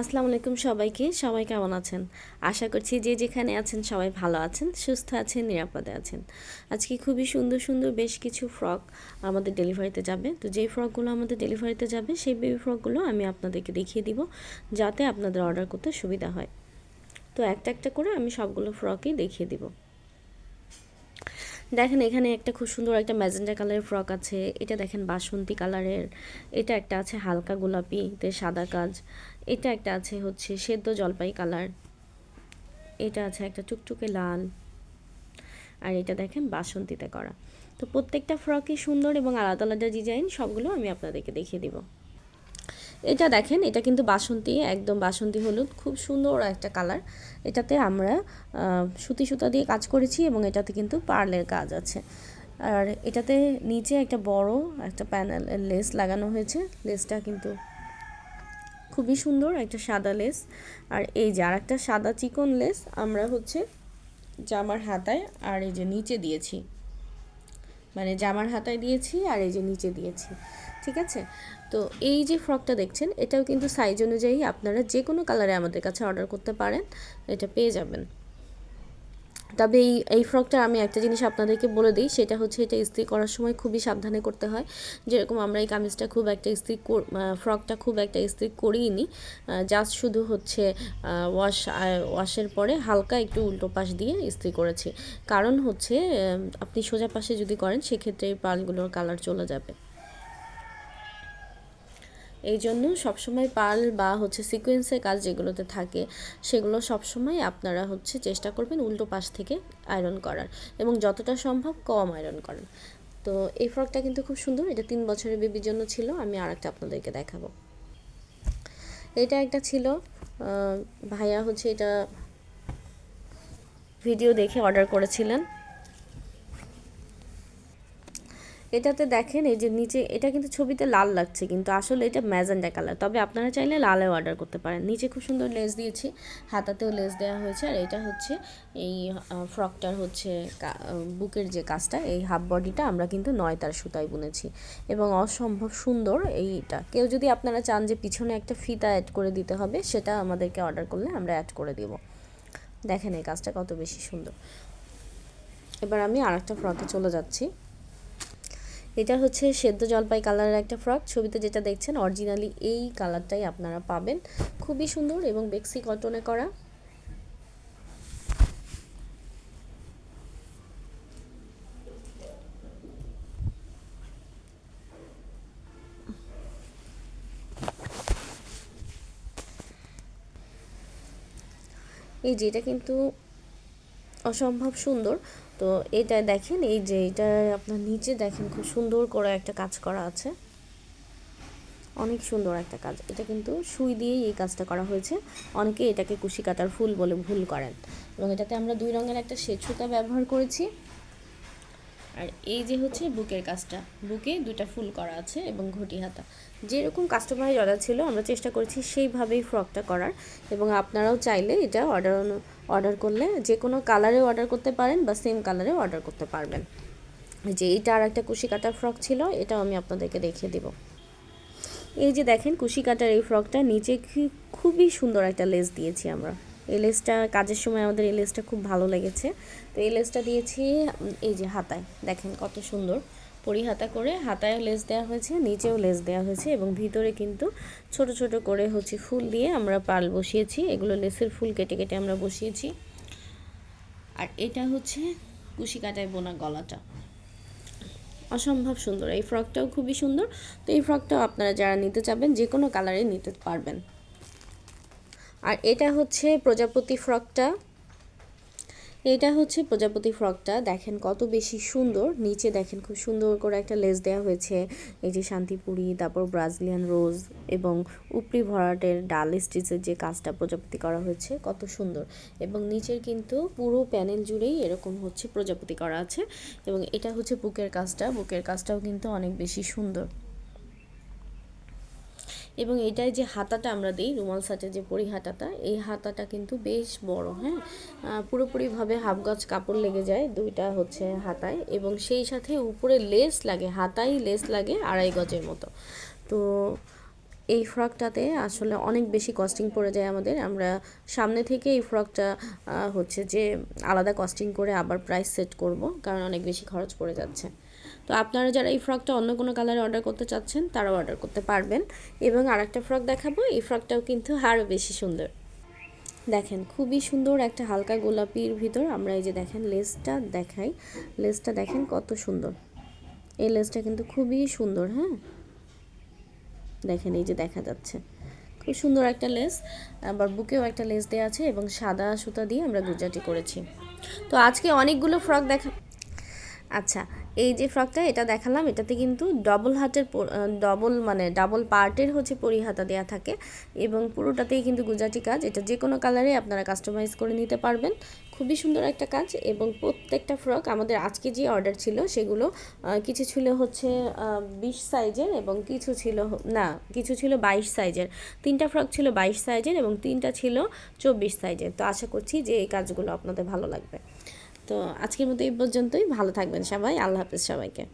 আসসালামু আলাইকুম সবাইকে। সবাই কেমন আছেন? আশা করছি যে যেখানে আছেন সবাই ভালো আছেন, সুস্থ আছেন, নিরাপদে আছেন। আজকে খুবই সুন্দর সুন্দর বেশ কিছু ফ্রক আমাদের ডেলিভারিতে যাবে। তো যেই ফ্রকগুলো আমাদের ডেলিভারিতে যাবে, সেই বেবি ফ্রকগুলো আমি আপনাদেরকে দেখিয়ে দিব, যাতে আপনাদের অর্ডার করতে সুবিধা হয়। তো একটা একটা করে আমি সবগুলো ফ্রকই দেখিয়ে দিব। দেখেন, এখানে একটা খুব সুন্দর একটা ম্যাজেন্ডা কালারের ফ্রক আছে। এটা দেখেন বাসন্তী কালারের। এটা একটা আছে হালকা গোলাপি গোলাপিতে সাদা কাজ। এটা একটা আছে হচ্ছে সেদ্ধ জলপাই কালার। এটা আছে একটা টুকটুকে লাল। আর এটা দেখেন বাসন্তীতে করা। তো প্রত্যেকটা ফ্রকই সুন্দর এবং আলাদা আলাদা ডিজাইন, সবগুলো আমি আপনাদেরকে দেখিয়ে দিব। এটা দেখেন, এটা কিন্তু বাসন্তী, একদম বাসন্তী হলুদ, খুব সুন্দর একটা কালার। এটাতে আমরা সুতি সুতা দিয়ে কাজ করেছি এবং এটাতে কিন্তু পার্লের কাজ আছে। আর এটাতে নিচে একটা বড় একটা প্যানেল, লেস লাগানো হয়েছে। লেসটা কিন্তু খুবই সুন্দর একটা সাদা লেস। আর এই যে আর একটা সাদা চিকন লেস আমরা হচ্ছে জামার হাতায় আর এই যে নিচে দিয়েছি। মানে জামার হাতায় দিয়েছি আর এই যে নিচে দিয়েছি। ঠিক আছে? তো এই যে ফ্রকটা দেখছেন, এটাও কিন্তু সাইজ অনুযায়ী আপনারা যে কোনো কালারে আমাদের কাছে অর্ডার করতে পারেন, এটা পেয়ে যাবেন। তবে এই এই ফ্রকটা আমি একটা জিনিস আপনাদেরকে বলে দিই, সেটা হচ্ছে এটা ইস্ত্রি করার সময় খুবই সাবধানে করতে হয়। যেরকম আমরা এই কামিজটা খুব একটা ইস্ত্রি ফ্রকটা খুব একটা ইস্ত্রি করিই নি জাস্ট শুধু হচ্ছে ওয়াশ ওয়াশের পরে হালকা একটু উল্টো পাশ দিয়ে ইস্ত্রি করেছি। কারণ হচ্ছে আপনি সোজা পাশে যদি করেন, সেক্ষেত্রে এই পালগুলোর কালার চলে যাবে। এই জন্য সবসময় পাল বা হচ্ছে সিকোয়েন্সের কাজ যেগুলোতে থাকে, সেগুলো সবসময় আপনারা হচ্ছে চেষ্টা করবেন উল্টো পাশ থেকে আয়রন করার এবং যতটা সম্ভব কম আয়রন করার। তো এই ফ্রকটা কিন্তু খুব সুন্দর, এটা তিন বছরের বেবির জন্য ছিল, আমি আর একটা আপনাদেরকে দেখাবো। এটা একটা ছিল ভাইয়া হচ্ছে এটা ভিডিও দেখে অর্ডার করেছিলেন। এটাতে দেখেন, এই যে নিচে, এটা কিন্তু ছবিতে লাল লাগছে, কিন্তু আসলে এটা ম্যাজেন্ডা কালার। তবে আপনারা চাইলে লালেও অর্ডার করতে পারেন। নিচে খুব সুন্দর লেস দিয়েছি, হাতাতেও লেস দেওয়া হয়েছে, আর এটা হচ্ছে এই ফ্রকটার হচ্ছে বুকের যে কাজটা, এই হাফ বডিটা আমরা কিন্তু নয় তার সুতায় বুনেছি। এবং অসম্ভব সুন্দর এইটা। কেউ যদি আপনারা চান যে পিছনে একটা ফিতা অ্যাড করে দিতে হবে, সেটা আমাদেরকে অর্ডার করলে আমরা অ্যাড করে দেব। দেখেন এই কাজটা কত বেশি সুন্দর। এবার আমি আর একটা ফ্রকে চলে যাচ্ছি। এটা হচ্ছে সেদ্ধ জলপাই কালারের একটা ফ্রক ছবিতে যেটা দেখছেন অরিজিনালি এই কালারটাই আপনারা পাবেন। খুবই সুন্দর এবং বেক্সি কটনে করা। এই যেটা কিন্তু অসম্ভব সুন্দর। তো এটা দেখেন, এই যে এটা আপনার নিচে দেখেন খুব সুন্দর করে একটা কাজ করা আছে। অনেক সুন্দর একটা কাজ। এটা কিন্তু সুই দিয়েই এই কাজটা করা হয়েছে। অনেকে এটাকে কুশি কাটার ফুল বলে ভুল করেন। এবং এটাতে আমরা দুই রঙের একটা সেচুতা ব্যবহার করেছি। আর এই যে হচ্ছে বুকের কাজটা, বুকে দুটা ফুল করা আছে এবং ঘটি হাতা। যেরকম কাস্টমারের অর্ডার ছিল, আমরা চেষ্টা করেছি সেইভাবেই ফ্রকটা করার এবং আপনারাও চাইলে এটা অর্ডার অর্ডার করলে যে কোনো কালারে অর্ডার করতে পারেন বা সেম কালারে অর্ডার করতে পারবেন। যে এইটা আর একটা কুশি কাটার ফ্রক ছিল, এটাও আমি আপনাদেরকে দেখিয়ে দেব। এই যে দেখেন কুশি কাটার এই ফ্রকটা নিচে খুবই সুন্দর একটা লেস দিয়েছি আমরা। এই লেসটা কাজের সময় আমাদের এই লেসটা খুব ভালো লেগেছে। তো এই লেসটা দিয়েছি, এই যে হাতায়, দেখেন কত সুন্দর। পরিহাতা করে হাতায় লেস দেওয়া হয়েছে, নিচেও লেস দেওয়া হয়েছে এবং ভিতরে কিন্তু ছোট ছোট করে হচ্ছে ফুল দিয়ে আমরা পাল বসিয়েছি। এগুলো লেসের ফুল কেটে কেটে আমরা বসিয়েছি। আর এটা হচ্ছে কুশি কাটায় বোনা গলাটা। অসম্ভব সুন্দর। এই ফ্রকটাও খুবই সুন্দর। তো এই ফ্রকটাও আপনারা যারা নিতে চাবেন, যে কোনো কালারে নিতে পারবেন। আর এটা হচ্ছে প্রজাপতি ফ্রকটা। এটা হচ্ছে প্রজাপতি ফ্রকটা। দেখেন কত বেশি সুন্দর। নিচে দেখেন খুব সুন্দর করে একটা লেস দেওয়া হয়েছে। এই যে শান্তিপুরি, তারপর ব্রাজিলিয়ান রোজ এবং উপরি ভরাটের ডাল স্টিচের যে কাজটা প্রজাপতি করা হয়েছে, কত সুন্দর। এবং নিচের কিন্তু পুরো প্যানেল জুড়েই এরকম হচ্ছে প্রজাপতি করা আছে। এবং এটা হচ্ছে বুকের কাজটা। বুকের কাজটাও কিন্তু অনেক বেশি সুন্দর। এবং এটাই যে হাতাটা আমরা দিই, রুমাল সাটের যে পরি হাতাটা, এই হাতাটা কিন্তু বেশ বড় হ্যাঁ? পুরোপুরিভাবে হাফ গজ কাপড় লেগে যায় দুইটা হচ্ছে হাতায় এবং সেই সাথে উপরে লেস লাগে, হাতায় লেস লাগে আড়াই গজের মতো। তো এই ফ্রকটাতে আসলে অনেক বেশি কস্টিং পড়ে যায় আমাদের। আমরা সামনে থেকে এই ফ্রকটা হচ্ছে যে আলাদা কস্টিং করে আবার প্রাইস সেট করব, কারণ অনেক বেশি খরচ পড়ে যাচ্ছে। তো আপনারা যারা এই ফ্রকটা অন্য কোনো কালারে অর্ডার করতে চাচ্ছেন, তারাও অর্ডার করতে পারবেন। এবং আরেকটা ফ্রক দেখাবো, এই ফ্রকটাও কিন্তু আরও বেশি সুন্দর। দেখেন, খুবই সুন্দর একটা হালকা গোলাপির ভিতর। আমরা এই যে দেখেন, লেসটা দেখাই। লেসটা দেখেন কত সুন্দর। এই লেসটা কিন্তু খুবই সুন্দর হ্যাঁ? দেখেন, এই যে দেখা যাচ্ছে। খুব সুন্দর একটা লেস। আবার বুকেও একটা লেস দেওয়া আছে এবং সাদা সুতা দিয়ে আমরা গুজাটি করেছি। তো আজকে অনেকগুলো ফ্রক দেখা আচ্ছা এই যে ফ্রকটা, এটা দেখালাম, এটাতে কিন্তু ডবল হাতের ডবল মানে ডাবল পার্টের হচ্ছে পরিহাতা দেওয়া থাকে এবং পুরোটাতেই কিন্তু গুজাটি কাজ। এটা যে কোনো কালারে আপনারা কাস্টমাইজ করে নিতে পারবেন। খুবই সুন্দর একটা কাজ এবং প্রত্যেকটা ফ্রক আমাদের আজকে যে অর্ডার ছিল সেগুলো কিছু ছিল হচ্ছে বিশ সাইজের এবং কিছু ছিল না, কিছু ছিল বাইশ সাইজের তিনটা ফ্রক ছিল বাইশ সাইজের এবং তিনটা ছিল চব্বিশ সাইজের তো আশা করছি যে এই কাজগুলো আপনাদের ভালো লাগবে। তো আজকের মতো এই পর্যন্তই। ভালো থাকবেন সবাই। আল্লাহ হাফেজ সবাইকে।